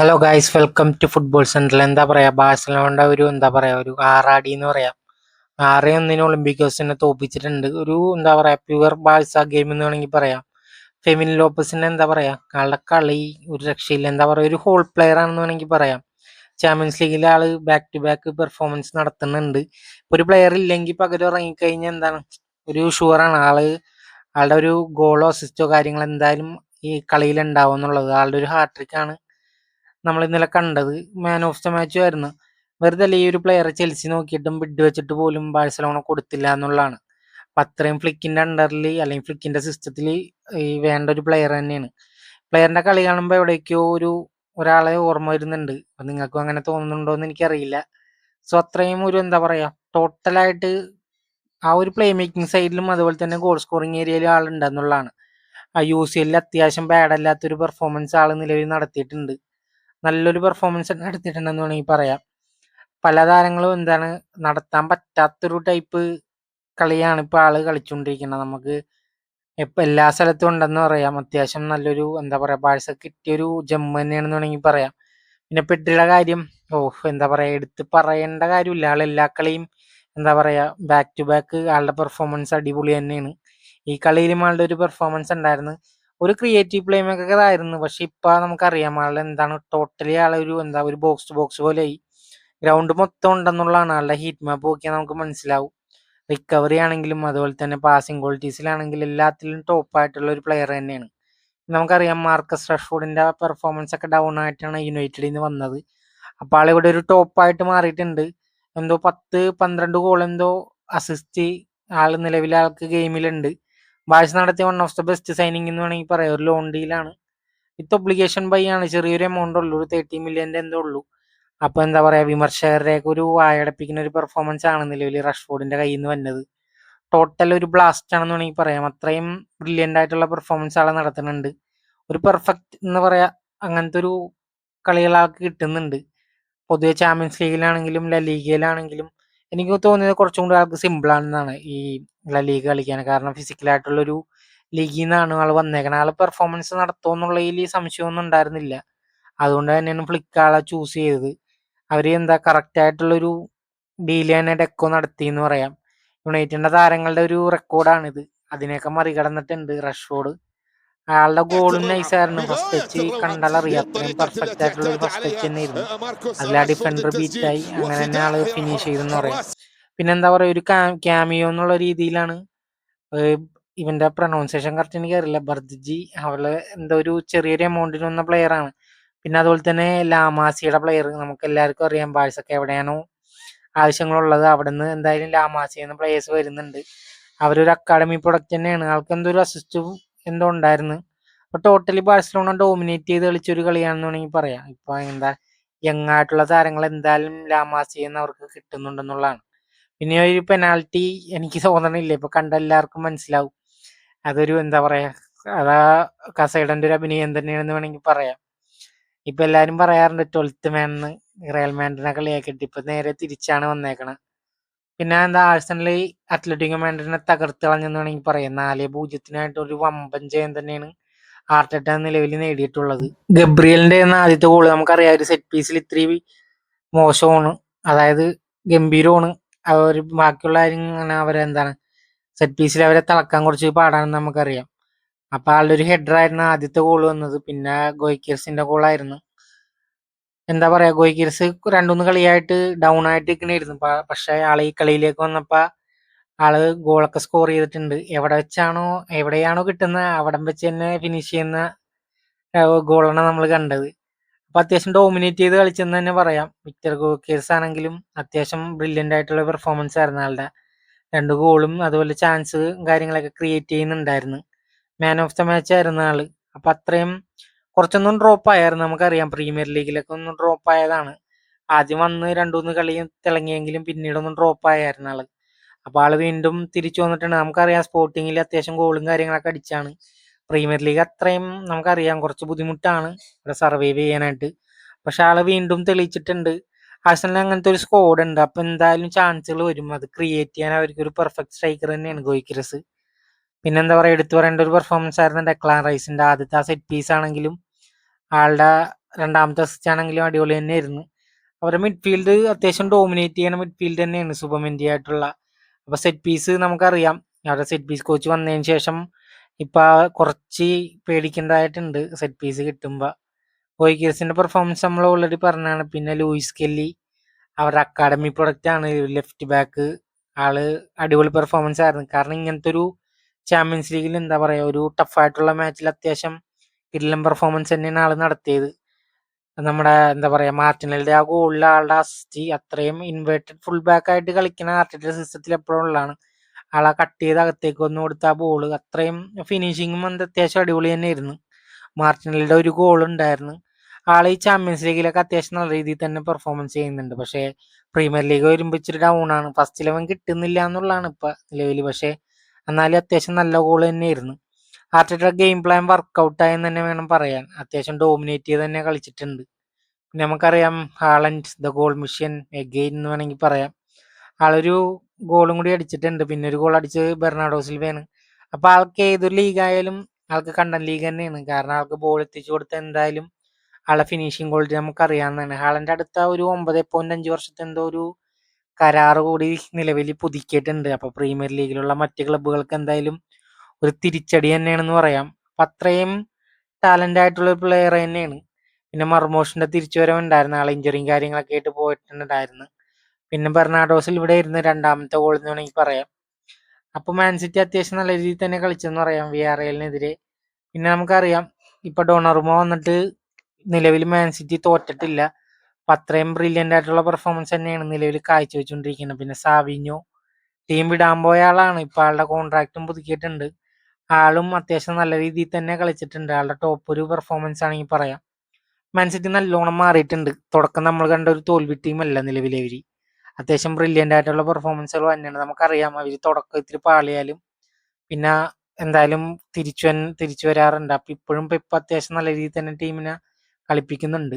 Hello guys welcome to football central എന്താ പറയുക ബാഴ്സലോണയുടെ ഒരു എന്താ പറയുക ഒരു ആറാടി എന്ന് പറയാം. ആറ് ഒന്നിന് ഒളിമ്പിക്കോസിനെ തോപ്പിച്ചിട്ടുണ്ട് ഒരു എന്താ പറയുക പ്യുവർ ബാഴ്സ ഗെയിം എന്ന് വേണമെങ്കിൽ പറയാം. ഫെമിൻ ലോപ്പസിന്റെ എന്താ പറയുക ആളുടെ കളി ഒരു രക്ഷയില്ല. എന്താ പറയുക ഒരു ഹോൾ പ്ലെയർ ആണെന്ന് വേണമെങ്കിൽ പറയാം. ചാമ്പ്യൻസ് ലീഗിൽ ആൾ ബാക്ക് ടു ബാക്ക് പെർഫോമൻസ് നടത്തുന്നുണ്ട് ഒരു പ്ലെയർ ഇല്ലെങ്കിൽ പകരം ഇറങ്ങിക്കഴിഞ്ഞാൽ എന്താണ്? ഒരു ഷുവറാണ് ആൾ ആളുടെ ഒരു ഗോളോ അസിസ്റ്റോ കാര്യങ്ങൾ എന്തായാലും ഈ കളിയിൽ ഉണ്ടാവും എന്നുള്ളത്. ആളുടെ ഒരു ഹാട്രിക് ആണ്. നമ്മൾ ഇന്നലെ കണ്ടത് മാൻ ഓഫ് ദ മാച്ചും ആയിരുന്നു. വെറുതെ ഈ ഒരു പ്ലെയറെ ചെൽസി നോക്കിയിട്ടും ബിഡ് വെച്ചിട്ട് പോലും ബാഴ്സലോണ കൊടുത്തില്ല എന്നുള്ളതാണ്. അപ്പൊ അത്രയും ഫ്ലിക്കിന്റെ അണ്ടറിൽ അല്ലെങ്കിൽ ഫ്ലിക്കിന്റെ സിസ്റ്റത്തിൽ ഈ വേണ്ട ഒരു പ്ലെയർ തന്നെയാണ്. പ്ലെയറിന്റെ കളി കാണുമ്പോൾ എവിടേക്കോ ഒരു ഒരാളെ ഓർമ്മ വരുന്നുണ്ട്. അപ്പൊ നിങ്ങൾക്കും അങ്ങനെ തോന്നുന്നുണ്ടോ എന്ന് എനിക്കറിയില്ല. സോ അത്രയും ഒരു എന്താ പറയാ ടോട്ടലായിട്ട് ആ ഒരു പ്ലേ മേക്കിംഗ് സൈഡിലും അതുപോലെ തന്നെ ഗോൾ സ്കോറിംഗ് ഏരിയയിലും ആളുണ്ടെന്നുള്ളതാണ് ആ യു സി എല്ലിൽ അത്യാവശ്യം ബാഡല്ലാത്തൊരു പെർഫോമൻസ് ആൾ നിലവിൽ നടത്തിയിട്ടുണ്ട്. നല്ലൊരു പെർഫോമൻസ് നടത്തിയിട്ടുണ്ടെന്ന് വേണമെങ്കിൽ പറയാം. പല താരങ്ങളും എന്താണ് നടത്താൻ പറ്റാത്തൊരു ടൈപ്പ് കളിയാണ് ഇപ്പോൾ ആൾ കളിച്ചുകൊണ്ടിരിക്കുന്നത് നമുക്ക് ഇപ്പം എല്ലാ സ്ഥലത്തും ഉണ്ടെന്ന് പറയാം. അത്യാവശ്യം നല്ലൊരു എന്താ പറയുക ബാഴ്സ കിട്ടിയൊരു ജമ്മു തന്നെയാണെന്ന് വേണമെങ്കിൽ പറയാം. പിന്നെ പെട്ടിയുടെ കാര്യം ഓ എന്താ പറയുക എടുത്ത് പറയേണ്ട കാര്യമില്ല. ആൾ എല്ലാ കളിയും എന്താ പറയുക ബാക്ക് ടു ബാക്ക് ആളുടെ പെർഫോമൻസ് അടിപൊളി തന്നെയാണ്. ഈ കളിയിലും ആളുടെ ഒരു പെർഫോമൻസ് ഉണ്ടായിരുന്നു. ഒരു ക്രിയേറ്റീവ് പ്ലേ മേക്കർ ആയിരുന്നു പക്ഷെ ഇപ്പൊ നമുക്കറിയാം ആളുടെ എന്താണ് ടോട്ടലി ആളെ ഒരു എന്താ ഒരു ബോക്സ് ടു ബോക്സ് പോലെ ആയി ഗ്രൗണ്ട് മൊത്തം ഉണ്ടെന്നുള്ളതാണ്. ആളുടെ ഹീറ്റ് മാപ്പ് നോക്കിയാൽ നമുക്ക് മനസ്സിലാവും. റിക്കവറി ആണെങ്കിലും അതുപോലെ തന്നെ പാസിംഗ് ക്വാളിറ്റീസിലാണെങ്കിലും എല്ലാത്തിലും ടോപ്പ് ആയിട്ടുള്ള ഒരു പ്ലെയർ തന്നെയാണ്. നമുക്കറിയാം മാർക്കസ് റഷ്ഫോർഡിന്റെ പെർഫോമൻസ് ഒക്കെ ഡൗൺ ആയിട്ടാണ് യുണൈറ്റഡിൽ നിന്ന് വന്നത്. അപ്പോൾ ഇവിടെ ഒരു ടോപ്പായിട്ട് മാറിയിട്ടുണ്ട്. എന്തോ പത്ത് പന്ത്രണ്ട് ഗോൾ എന്തോ അസിസ്റ്റ് ആൾ നിലവിലെ ആൾക്ക് ഗെയിമിലുണ്ട് ബാഴ്സ നടത്തിയ one of the best signing എന്ന് വേണമെങ്കിൽ പറയാം. ഒരു ലോൺ ഡീലാണ് വിത്ത് ഒബ്ലിഗേഷൻ ബൈ ആണ്. ചെറിയൊരു എമൗണ്ട് ഉള്ളൂ. ഒരു തേർട്ടി മില്യന്റെ എന്തോ ഉള്ളൂ. അപ്പോൾ എന്താ പറയുക വിമർശകരുടെയൊക്കെ ഒരു വായടപ്പിക്കുന്ന ഒരു പെർഫോമൻസ് ആണ് നിലവിൽ റഷ്ഫോർഡിന്റെ കയ്യിൽ നിന്ന് വന്നത്. ടോട്ടൽ ഒരു ബ്ലാസ്റ്റ് ആണെന്ന് വേണമെങ്കിൽ പറയാം. അത്രയും ബ്രില്യന്റ് ആയിട്ടുള്ള പെർഫോമൻസ് ആളെ നടത്തുന്നുണ്ട്. ഒരു പെർഫെക്റ്റ് എന്ന് പറയാ അങ്ങനത്തെ ഒരു കളികളാൾക്ക് കിട്ടുന്നുണ്ട്. പൊതുവെ ചാമ്പ്യൻസ് ലീഗിലാണെങ്കിലും ല ലീഗയിലാണെങ്കിലും എനിക്ക് തോന്നിയത് കുറച്ചും കൂടി ആൾക്ക് സിമ്പിൾ ആണെന്നാണ് ഈ ലാ ലീഗ് കളിക്കാൻ. കാരണം ഫിസിക്കലായിട്ടുള്ളൊരു ലീഗിൽ നിന്നാണ് ആൾ വന്നേക്കണത് ആൾ പെർഫോമൻസ് നടത്തുമോ എന്നുള്ളതിൽ സംശയമൊന്നും ഉണ്ടായിരുന്നില്ല. അതുകൊണ്ട് തന്നെയാണ് ഫ്ലിക്ക് ആളെ ചൂസ് ചെയ്തത്. അവർ എന്താ കറക്റ്റായിട്ടുള്ളൊരു ഡീൽ തന്നെ ഡെക്കോ നടത്തി എന്ന് പറയാം യുണൈറ്റഡിന്റെ താരങ്ങളുടെ ഒരു റെക്കോർഡാണിത് അതിനെയൊക്കെ മറികടന്നിട്ടുണ്ട് റഷ്ഫോർഡ്. അയാളുടെ ഗോളും നൈസായിരുന്നു ഫസ്റ്റ് ടച്ച് കണ്ടാൽ അത്രയും പെർഫെക്റ്റ് ആയിട്ടുള്ള ഒരു ഫസ്റ്റ് ടച്ച് തന്നെയായിരുന്നു. അതിൽ ആ ഡിഫൻഡർ ബീറ്റായി അങ്ങനെ തന്നെ ആൾ ഫിനിഷ് ചെയ്തെന്ന് പറയാം. പിന്നെ എന്താ പറയാ ഒരു ക്യാമിയോ എന്നുള്ള രീതിയിലാണ്. ഇവന്റെ പ്രൊനൗൺസിയേഷൻ കറക്റ്റ് എനിക്ക് അറിയില്ല ബർദ്ജി അവൾ എന്തോ ഒരു ചെറിയൊരു എമൗണ്ടിന് വന്ന പ്ലെയർ ആണ്. പിന്നെ അതുപോലെ തന്നെ ലാമാസിയുടെ പ്ലെയർ നമുക്ക് എല്ലാവർക്കും അറിയാം. ബാഴ്സൊക്കെ എവിടെയാണോ ആവശ്യങ്ങളുള്ളത്. അവിടെ നിന്ന് എന്തായാലും ലാമാസി എന്ന പ്ലേയേഴ്സ് വരുന്നുണ്ട്. അവരൊരു അക്കാഡമി പ്രൊഡക്റ്റ് തന്നെയാണ്. ആൾക്ക് എന്തോ ഒരു അസിസ്റ്റ് എന്തോ ഉണ്ടായിരുന്നു അപ്പൊ ടോട്ടലി ബാഴ്സലോണ ഡോമിനേറ്റ് ചെയ്ത് കളിച്ചൊരു കളിയാണെന്ന് വേണമെങ്കിൽ പറയാം. ഇപ്പൊ എന്താ യങ് ആയിട്ടുള്ള താരങ്ങൾ എന്തായാലും ലാമാസി എന്ന് അവർക്ക് കിട്ടുന്നുണ്ടെന്നുള്ളതാണ്. പിന്നെ ഒരു പെനാൽറ്റി എനിക്ക് തോന്നണില്ല. ഇപ്പൊ കണ്ട എല്ലാവർക്കും മനസ്സിലാവും. അതൊരു എന്താ പറയാ അതാ കസൈഡന്റെ ഒരു അഭിനയം തന്നെയാണെന്ന് വേണമെങ്കിൽ പറയാം. ഇപ്പൊ എല്ലാരും പറയാറുണ്ട് ട്വൽത്ത് മാൻ റയൽ മാൻഡിനെ കളിയാക്കിയിട്ട് ഇപ്പൊ നേരെ തിരിച്ചാണ് വന്നേക്കണത് പിന്നെ എന്താ ആഴ്സണൽ അത്ലറ്റിക്കോ മാൻഡിനെ തകർത്ത് കളഞ്ഞെന്ന് വേണമെങ്കിൽ പറയാം. നാല് പൂജ്യത്തിനായിട്ട് ഒരു വമ്പൻ ജയം തന്നെയാണ് ആർട്ടറ്റ നിലവിൽ നേടിയിട്ടുള്ളത്. ഗബ്രിയലിന്റെ ആദ്യത്തെ ഗോൾ നമുക്കറിയാം. ഒരു സെറ്റ് പീസിൽ ഇത്രയും മോശമാണ്. അതായത് ഗംഭീരമാണ്. അവർ ബാക്കിയുള്ള കാര്യം അങ്ങനെ അവരെന്താണ് സെറ്റ് പീസിൽ അവരെ തിളക്കാൻ കുറച്ച് പാടാണെന്ന് നമുക്കറിയാം. അപ്പൊ ആളുടെ ഒരു ഹെഡർ ആയിരുന്നു ആദ്യത്തെ ഗോൾ വന്നത്. പിന്നെ ഗോയ്ക്കേഴ്സിന്റെ ഗോളായിരുന്നു എന്താ പറയാ ഗോയ്ക്കേഴ്സ് രണ്ടുമൂന്ന് കളിയായിട്ട് ഡൗൺ ആയിട്ട് നിൽക്കണായിരുന്നു പക്ഷെ ആൾ ഈ കളിയിലേക്ക് വന്നപ്പോ ആൾ ഗോളൊക്കെ സ്കോർ ചെയ്തിട്ടുണ്ട്. എവിടെ വെച്ചാണോ എവിടെയാണോ കിട്ടുന്ന അവിടെ വെച്ച് തന്നെ ഫിനിഷ് ചെയ്യുന്ന ഗോളാണ് നമ്മൾ കണ്ടത്. അപ്പൊ അത്യാവശ്യം ഡോമിനേറ്റ് ചെയ്ത് കളിച്ചെന്ന് തന്നെ പറയാം. വിക്ടർ ഗോക്കേഴ്സ് ആണെങ്കിലും അത്യാവശ്യം ബ്രില്യന്റ് ആയിട്ടുള്ള പെർഫോമൻസ് ആയിരുന്നു ആളുടെ. രണ്ട് ഗോളും അതുപോലെ ചാൻസ് കാര്യങ്ങളൊക്കെ ക്രിയേറ്റ് ചെയ്യുന്നുണ്ടായിരുന്നു. മാൻ ഓഫ് ദ മാച്ച് ആയിരുന്നു ആൾ. അപ്പൊ അത്രയും കുറച്ചൊന്നും ഡ്രോപ്പ് ആയിരുന്നു നമുക്കറിയാം. പ്രീമിയർ ലീഗിലൊക്കെ ഒന്നും ഡ്രോപ്പ് ആയതാണ്. ആദ്യം വന്ന് രണ്ടുമൂന്ന് കളിയും തിളങ്ങിയെങ്കിലും പിന്നീടൊന്നും ഡ്രോപ്പ് ആയായിരുന്നു ആൾ. അപ്പൊ ആൾ വീണ്ടും തിരിച്ചു വന്നിട്ടുണ്ട്. നമുക്കറിയാം സ്പോർട്ടിങ്ങിൽ അത്യാവശ്യം ഗോളും കാര്യങ്ങളൊക്കെ അടിച്ചാണ്. പ്രീമിയർ ലീഗ് അത്രയും നമുക്കറിയാം കുറച്ച് ബുദ്ധിമുട്ടാണ് ഇവിടെ സർവൈവ് ചെയ്യാനായിട്ട്. പക്ഷെ ആൾ വീണ്ടും തെളിയിച്ചിട്ടുണ്ട്. ആഴ്സണൽ അങ്ങനത്തെ ഒരു സ്കോഡ് ഉണ്ട്. അപ്പൊ എന്തായാലും ചാൻസുകൾ വരും. അത് ക്രിയേറ്റ് ചെയ്യാൻ അവർക്ക് ഒരു പെർഫെക്റ്റ് സ്ട്രൈക്കർ തന്നെയാണ് ഗോയിക്രസ്. പിന്നെന്താ പറയുക പറയാ? എടുത്തു പറയേണ്ട ഒരു പെർഫോമൻസ് ആയിരുന്നു ഡെക്ലാൻ റൈസിന്റെ ആദ്യത്തെ ആ സെറ്റ് പീസ് ആണെങ്കിലും ആളുടെ രണ്ടാമത്തെ അസിസ്റ്റ് ആണെങ്കിലും അടിപൊളി തന്നെയായിരുന്നു. അവരുടെ മിഡ്ഫീൽഡ് അത്യാവശ്യം ഡോമിനേറ്റ് ചെയ്യുന്ന മിഡ്ഫീൽഡ് തന്നെയാണ് സുബമെൻഡി ആയിട്ടുള്ള. അപ്പോൾ സെറ്റ് പീസ് നമുക്കറിയാം. അവരുടെ സെറ്റ് പീസ് കോച്ച് വന്നതിന് ശേഷം ഇപ്പം കുറച്ച് പേടിക്കേണ്ടതായിട്ടുണ്ട് സെറ്റ് പീസ് കിട്ടുമ്പോൾ ഓയിക്കേഴ്സിന്റെ പെർഫോമൻസ് നമ്മൾ ഓൾറെഡി പറഞ്ഞാണ് പിന്നെ ലൂയിസ് കെല്ലി അവരുടെ അക്കാഡമി പ്രൊഡക്റ്റ് ആണ്. ലെഫ്റ്റ് ബാക്ക് ആൾ അടിപൊളി പെർഫോമൻസ് ആയിരുന്നു. കാരണം ഇങ്ങനത്തെ ഒരു ചാമ്പ്യൻസ് ലീഗിൽ എന്താ പറയുക ഒരു ടഫായിട്ടുള്ള മാച്ചിൽ അത്യാവശ്യം കിടിലൻ പെർഫോമൻസ് തന്നെയാണ് ആൾ നടത്തിയത്. നമ്മുടെ എന്താ പറയുക മാർട്ടിനലിന്റെ ആ ഗോളിലെ ആളുടെ അസിസ്റ്റ് അത്രയും ഇൻവേർട്ടഡ് ഫുൾ ബാക്ക് ആയിട്ട് കളിക്കുന്ന ആർട്ടിന്റെ സിസ്റ്റത്തിൽ എപ്പോഴും ഉള്ളതാണ്. ആളെ കട്ട് ചെയ്ത് അകത്തേക്ക് വന്ന് കൊടുത്ത ആ ബോൾ അത്രയും ഫിനിഷിങ്ങും എന്താ അത്യാവശ്യം അടിപൊളി തന്നെയായിരുന്നു. മാർട്ടിനലിന്റെ ഒരു ഗോൾ ഉണ്ടായിരുന്നു. ആൾ ഈ ചാമ്പ്യൻസ് ലീഗിലൊക്കെ അത്യാവശ്യം നല്ല രീതിയിൽ തന്നെ പെർഫോമൻസ് ചെയ്യുന്നുണ്ട്. പക്ഷേ പ്രീമിയർ ലീഗ് വരുമ്പോൾ ഇച്ചിരി ഡൗൺ ആണ്. ഫസ്റ്റ് ഇലവൻ കിട്ടുന്നില്ല എന്നുള്ളതാണ് ഇപ്പൊ നിലവിൽ പക്ഷേ എന്നാലും അത്യാവശ്യം നല്ല ഗോൾ തന്നെയായിരുന്നു. ആർട്ടിയുടെ ഗെയിം പ്ലാൻ വർക്കൗട്ട് ആയെന്ന് തന്നെ വേണം പറയാൻ. അത്യാവശ്യം ഡോമിനേറ്റ് ചെയ്ത് തന്നെ കളിച്ചിട്ടുണ്ട്. പിന്നെ നമുക്കറിയാം Haaland the goal machine again എന്ന് വേണമെങ്കിൽ പറയാം. ആളൊരു ഗോളും കൂടി അടിച്ചിട്ടുണ്ട്. പിന്നെ ഒരു ഗോൾ അടിച്ച് ബെർണാഡോ സിൽവയാണ് അപ്പൊ ആൾക്ക് ഏതൊരു ലീഗായാലും ആൾക്ക് കണ്ടൻ ലീഗ് തന്നെയാണ്. കാരണം ആൾക്ക് ബോൾ എത്തിച്ചു കൊടുത്ത എന്തായാലും ആളെ ഫിനിഷിംഗ് ക്വാളിറ്റി നമുക്ക് അറിയാവുന്നതാണ് ഹാളന്റെ അടുത്ത ഒരു ഒമ്പത് പോയിന്റ് അഞ്ച് വർഷത്തെ എന്തോ ഒരു കരാറ് കൂടി നിലവിൽ പുതുക്കിയിട്ടുണ്ട്. അപ്പൊ പ്രീമിയർ ലീഗിലുള്ള മറ്റ് ക്ലബ്ബുകൾക്ക് എന്തായാലും ഒരു തിരിച്ചടി തന്നെയാണെന്ന് പറയാം. അപ്പം അത്രയും ടാലന്റ് ആയിട്ടുള്ള ഒരു പ്ലെയർ തന്നെയാണ്. പിന്നെ മർമോഷിന്റെ തിരിച്ചുവരവുണ്ടായിരുന്നു ആളെ ഇഞ്ചറിയും കാര്യങ്ങളൊക്കെ ആയിട്ട് പോയിട്ടുണ്ടായിരുന്നു. പിന്നെ ബെർണാഡോസിൽ ഇവിടെ ഇരുന്ന് രണ്ടാമത്തെ ഗോൾ എന്ന് വേണമെങ്കിൽ പറയാം. അപ്പോൾ മാൻസിറ്റി അത്യാവശ്യം നല്ല രീതിയിൽ തന്നെ കളിച്ചെന്ന് പറയാം വി ആർ എല്ലിനെതിരെ പിന്നെ നമുക്കറിയാം ഇപ്പൊ ഡോണർമോ വന്നിട്ട് നിലവിൽ മാൻസിറ്റി തോറ്റിട്ടില്ല. അപ്പൊ അത്രയും ബ്രില്യന്റ് ആയിട്ടുള്ള പെർഫോമൻസ് തന്നെയാണ് നിലവിൽ കാഴ്ചവെച്ചുകൊണ്ടിരിക്കുന്നത്. പിന്നെ സാവിഞ്ഞോ ടീം വിടാൻ പോയ ആളാണ്. ഇപ്പൊ ആളുടെ കോൺട്രാക്റ്റും പുതുക്കിയിട്ടുണ്ട്. ആളും അത്യാവശ്യം നല്ല രീതിയിൽ തന്നെ കളിച്ചിട്ടുണ്ട്. ആളുടെ ടോപ്പ് ഒരു പെർഫോമൻസ് ആണെങ്കിൽ പറയാം. മാൻസിറ്റി നല്ലോണം മാറിയിട്ടുണ്ട്. തുടക്കം നമ്മൾ കണ്ട ഒരു തോൽവി ടീമല്ല നിലവിലെ അവർ അത്യാവശ്യം ബ്രില്യന്റ് ആയിട്ടുള്ള പെർഫോമൻസുകൾ തന്നെയാണ്. നമുക്കറിയാം അവർ തുടക്കം ഇത്തിരി പാളിയാലും പിന്നെ എന്തായാലും തിരിച്ചു തിരിച്ചു വരാറുണ്ട്. അപ്പം ഇപ്പോഴും ഇപ്പം അത്യാവശ്യം നല്ല രീതിയിൽ തന്നെ ടീമിനെ കളിപ്പിക്കുന്നുണ്ട്.